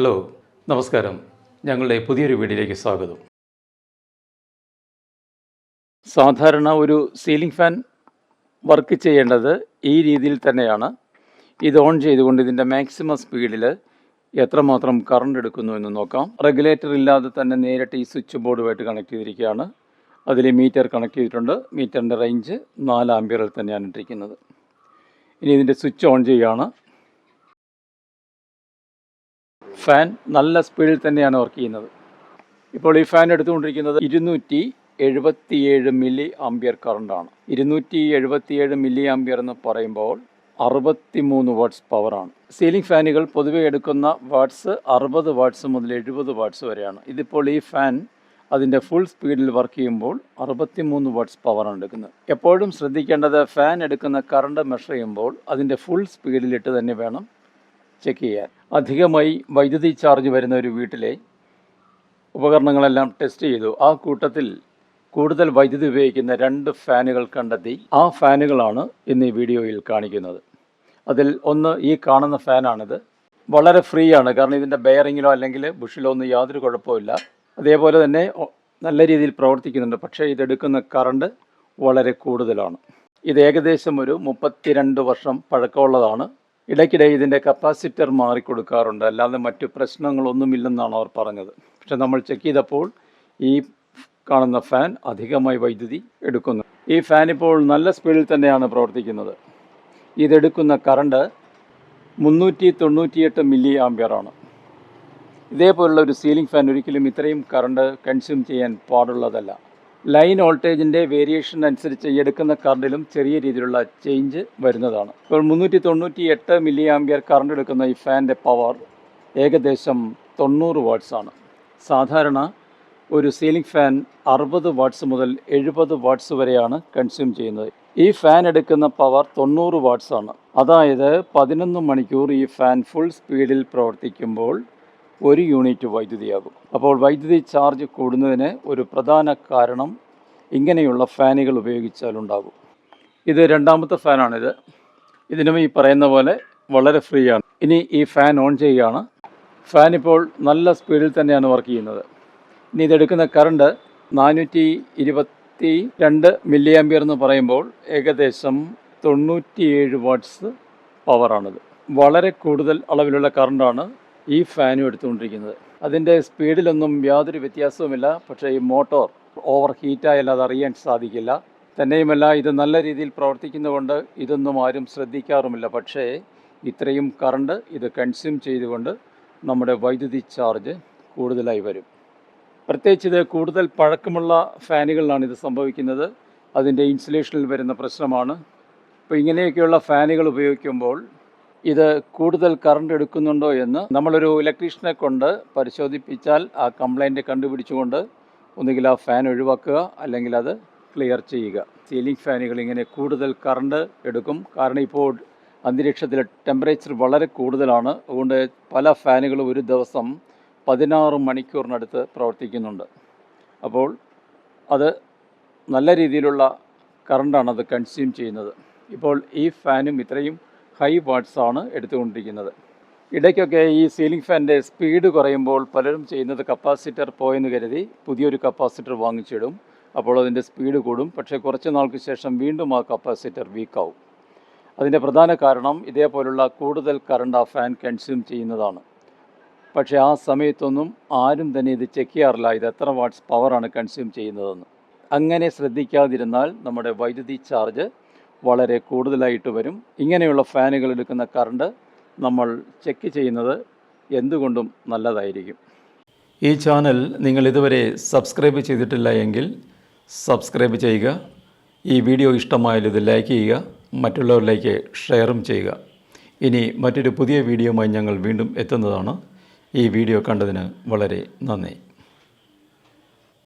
Hello നമസ്കാരം. ഞങ്ങളുടെ പുതിയൊരു വീഡിയോയിലേക്ക് സ്വാഗതം. സാധാരണ ഒരു സീലിംഗ് ഫാൻ വർക്ക് ചെയ്യേണ്ടത് ഈ രീതിയിൽ തന്നെയാണ്. ഇത് ഓൺ ചെയ്തുകൊണ്ട് ഇതിന്റെ മാക്സിമം സ്പീഡിൽ എത്രമാത്രം കറണ്ട് എടുക്കുന്നു എന്ന് നോക്കാം. റെഗുലേറ്റർ ഇല്ലാതെ തന്നെ നേരിട്ട് ഈ സ്വിച്ച് ബോർഡുമായിട്ട് കണക്ട് ചെയ്തിരിക്കുകയാണ്. അതിൽ മീറ്റർ കണക്ട് ചെയ്തിട്ടുണ്ട്. മീറ്ററിന്റെ റേഞ്ച് നാല് ആംബിയറിൽ തന്നെയാണ് ഇട്ടിരിക്കുന്നത്. ഇനി ഇതിന്റെ സ്വിച്ച് ഓൺ ചെയ്യുകയാണ്. ഫാൻ നല്ല സ്പീഡിൽ തന്നെയാണ് വർക്ക് ചെയ്യുന്നത്. ഇപ്പോൾ ഈ ഫാൻ എടുത്തുകൊണ്ടിരിക്കുന്നത് ഇരുന്നൂറ്റി എഴുപത്തിയേഴ് മില്ലി ആംബിയർ കറണ്ടാണ്. ഇരുന്നൂറ്റി എഴുപത്തിയേഴ് മില്ലി ആംബിയർ എന്ന് പറയുമ്പോൾ അറുപത്തി മൂന്ന് വാട്ട്സ് പവറാണ്. സീലിംഗ് ഫാനുകൾ പൊതുവെ എടുക്കുന്ന വാട്ട്സ് അറുപത് വാട്ട്സ് മുതൽ എഴുപത് വാട്ട്സ് വരെയാണ്. ഇതിപ്പോൾ ഈ ഫാൻ അതിന്റെ ഫുൾ സ്പീഡിൽ വർക്ക് ചെയ്യുമ്പോൾ അറുപത്തി മൂന്ന് വാട്ട്സ് പവറാണ് എടുക്കുന്നത്. എപ്പോഴും ശ്രദ്ധിക്കേണ്ടത് ഫാൻ എടുക്കുന്ന കറണ്ട് മെഷർ ചെയ്യുമ്പോൾ അതിന്റെ ഫുൾ സ്പീഡിലിട്ട് തന്നെ വേണം ചെക്ക് ചെയ്യാൻ. അധികമായി വൈദ്യുതി ചാർജ് വരുന്ന ഒരു വീട്ടിലെ ഉപകരണങ്ങളെല്ലാം ടെസ്റ്റ് ചെയ്തു. ആ കൂട്ടത്തിൽ കൂടുതൽ വൈദ്യുതി ഉപയോഗിക്കുന്ന രണ്ട് ഫാനുകൾ കണ്ടെത്തി. ആ ഫാനുകളാണ് ഇന്ന് ഈ വീഡിയോയിൽ കാണിക്കുന്നത്. അതിൽ ഒന്ന് ഈ കാണുന്ന ഫാനാണിത്. വളരെ ഫ്രീ ആണ് കാരണം ഇതിന്റെ ബെയറിങ്ങിലോ അല്ലെങ്കിൽ ബുഷിലോ ഒന്നും യാതൊരു കുഴപ്പമില്ല അതേപോലെ തന്നെ നല്ല രീതിയിൽ പ്രവർത്തിക്കുന്നുണ്ട്. പക്ഷേ ഇതെടുക്കുന്ന കറണ്ട് വളരെ കൂടുതലാണ്. ഇത് ഏകദേശം ഒരു മുപ്പത്തിരണ്ട് വർഷം പഴക്കമുള്ളതാണ്. ഇടയ്ക്കിടെ ഇതിന്റെ കപ്പാസിറ്റർ മാറിക്കൊടുക്കാറുണ്ട്. അല്ലാതെ മറ്റു പ്രശ്നങ്ങളൊന്നുമില്ലെന്നാണ് അവർ പറഞ്ഞത്. പക്ഷെ നമ്മൾ ചെക്ക് ചെയ്തപ്പോൾ ഈ കാണുന്ന ഫാൻ അധികമായി വൈദ്യുതി എടുക്കുന്നു. ഈ ഫാൻ ഇപ്പോൾ നല്ല സ്പീഡിൽ തന്നെയാണ് പ്രവർത്തിക്കുന്നത്. ഇതെടുക്കുന്ന കറണ്ട് മുന്നൂറ്റി തൊണ്ണൂറ്റിയെട്ട് മില്ലി ആംബിയറാണ് ഇതേപോലുള്ള ഒരു സീലിംഗ് ഫാൻ ഒരിക്കലും ഇത്രയും കറണ്ട് കൺസ്യൂം ചെയ്യാൻ പാടുള്ളതല്ല. ലൈൻ വോൾട്ടേജിന്റെ വേരിയേഷൻ അനുസരിച്ച് എടുക്കുന്ന കറണ്ടിലും ചെറിയ രീതിയിലുള്ള ചേഞ്ച് വരുന്നതാണ്. ഇപ്പോൾ മുന്നൂറ്റി തൊണ്ണൂറ്റി എട്ട് മില്ലി ആംബിയർ കറണ്ട് എടുക്കുന്ന ഈ ഫാന്റെ പവർ ഏകദേശം തൊണ്ണൂറ് ആണ്. സാധാരണ ഒരു സീലിംഗ് ഫാൻ അറുപത് വാട്ട്സ് മുതൽ എഴുപത് വാട്ട്സ് വരെയാണ് കൺസ്യൂം ചെയ്യുന്നത്. ഈ ഫാൻ എടുക്കുന്ന പവർ തൊണ്ണൂറ് ആണ്. അതായത് പതിനൊന്ന് മണിക്കൂർ ഈ ഫാൻ ഫുൾ സ്പീഡിൽ പ്രവർത്തിക്കുമ്പോൾ ഒരു യൂണിറ്റ് വൈദ്യുതിയാകും. അപ്പോൾ വൈദ്യുതി ചാർജ് കൂടുന്നതിന് ഒരു പ്രധാന കാരണം ഇങ്ങനെയുള്ള ഫാനുകൾ ഉപയോഗിച്ചാലുണ്ടാകും ഇത് രണ്ടാമത്തെ ഫാനാണിത്. ഇതിനും ഈ പറയുന്ന പോലെ വളരെ ഫ്രീ ആണ്. ഇനി ഈ ഫാൻ ഓൺ ചെയ്യുകയാണ്. ഫാൻ ഇപ്പോൾ നല്ല സ്പീഡിൽ തന്നെയാണ് വർക്ക് ചെയ്യുന്നത്. ഇനി ഇതെടുക്കുന്ന കറണ്ട് നാനൂറ്റി ഇരുപത്തി രണ്ട് മില്ലി ആംബിയർ എന്ന് പറയുമ്പോൾ ഏകദേശം തൊണ്ണൂറ്റിയേഴ് വാട്ട്സ് പവറാണിത് വളരെ കൂടുതൽ അളവിലുള്ള കറണ്ടാണ് ഈ ഫാനും എടുത്തുകൊണ്ടിരിക്കുന്നത്. അതിന്റെ സ്പീഡിലൊന്നും യാതൊരു വ്യത്യാസവുമില്ല. പക്ഷേ ഈ മോട്ടോർ ഓവർ ഹീറ്റായാൽ അത് അറിയാൻ സാധിക്കില്ല. തന്നെയുമല്ല ഇത് നല്ല രീതിയിൽ പ്രവർത്തിക്കുന്നതുകൊണ്ട് ഇതൊന്നും ആരും ശ്രദ്ധിക്കാറുമില്ല. പക്ഷേ ഇത്രയും കറണ്ട് ഇത് കൺസ്യൂം ചെയ്തുകൊണ്ട് നമ്മുടെ വൈദ്യുതി ചാർജ് കൂടുതലായി വരും. പ്രത്യേകിച്ച് ഇത് കൂടുതൽ പഴക്കമുള്ള ഫാനുകളിലാണ് ഇത് സംഭവിക്കുന്നത്. അതിന്റെ ഇൻസുലേഷനിൽ വരുന്ന പ്രശ്നമാണ്. അപ്പോൾ ഇങ്ങനെയൊക്കെയുള്ള ഫാനുകൾ ഉപയോഗിക്കുമ്പോൾ ഇത് കൂടുതൽ കറണ്ട് എടുക്കുന്നുണ്ടോ എന്ന് നമ്മളൊരു ഇലക്ട്രീഷ്യനെ കൊണ്ട് പരിശോധിപ്പിച്ചാൽ ആ കംപ്ലൈന്റ് കണ്ടുപിടിച്ചുകൊണ്ട് ഒന്നുകിൽ ആ ഫാൻ ഒഴിവാക്കുക അല്ലെങ്കിൽ അത് ക്ലിയർ ചെയ്യുക. സീലിംഗ് ഫാനുകൾ ഇങ്ങനെ കൂടുതൽ കറണ്ട് എടുക്കും. കാരണം ഇപ്പോൾ അന്തരീക്ഷത്തിലെ ടെമ്പറേച്ചർ വളരെ കൂടുതലാണ്. അതുകൊണ്ട് പല ഫാനുകളും ഒരു ദിവസം പതിനാറ് മണിക്കൂറിനടുത്ത് പ്രവർത്തിക്കുന്നുണ്ട്. അപ്പോൾ അത് നല്ല രീതിയിലുള്ള കറണ്ടാണ് അത് കൺസ്യൂം ചെയ്യുന്നത്. ഇപ്പോൾ ഈ ഫാനും ഇത്രയും ഹൈ വാട്ട്സ് ആണ് എടുത്തുകൊണ്ടിരിക്കുന്നത്. ഇടയ്ക്കൊക്കെ ഈ സീലിംഗ് ഫാനിന്റെ സ്പീഡ് കുറയുമ്പോൾ പലരും ചെയ്യുന്നത് കപ്പാസിറ്റർ പോയെന്ന് കരുതി പുതിയൊരു കപ്പാസിറ്റർ വാങ്ങിച്ചിടും. അപ്പോൾ അതിന്റെ സ്പീഡ് കൂടും. പക്ഷേ കുറച്ച് നാൾക്ക് ശേഷം വീണ്ടും ആ കപ്പാസിറ്റർ വീക്കാവും അതിന്റെ പ്രധാന കാരണം ഇതേപോലുള്ള കൂടുതൽ കറണ്ട് ആ ഫാൻ കൺസ്യൂം ചെയ്യുന്നതാണ്. പക്ഷേ ആ സമയത്തൊന്നും ആരും തന്നെ ഇത് ചെക്ക് ചെയ്യാറില്ല. ഇത് എത്ര വാട്ട്സ് പവറാണ് കൺസ്യൂം ചെയ്യുന്നതെന്ന്. അങ്ങനെ ശ്രദ്ധിക്കാതിരുന്നാൽ നമ്മുടെ വൈദ്യുതി ചാർജ് വളരെ കൂടുതലായിട്ട് വരും. ഇങ്ങനെയുള്ള ഫാനുകൾ എടുക്കുന്ന കറണ്ട് നമ്മൾ ചെക്ക് ചെയ്യുന്നത് എന്തുകൊണ്ടും നല്ലതായിരിക്കും. ഈ ചാനൽ നിങ്ങൾ ഇതുവരെ സബ്സ്ക്രൈബ് ചെയ്തിട്ടില്ല എങ്കിൽ സബ്സ്ക്രൈബ് ചെയ്യുക. ഈ വീഡിയോ ഇഷ്ടമായാൽ ഇത് ലൈക്ക് ചെയ്യുക. മറ്റുള്ളവരിലേക്ക് ഷെയറും ചെയ്യുക. ഇനി മറ്റൊരു പുതിയ വീഡിയോയുമായി ഞങ്ങൾ വീണ്ടും എത്തുന്നതാണ്. ഈ വീഡിയോ കണ്ടതിന് വളരെ നന്ദി.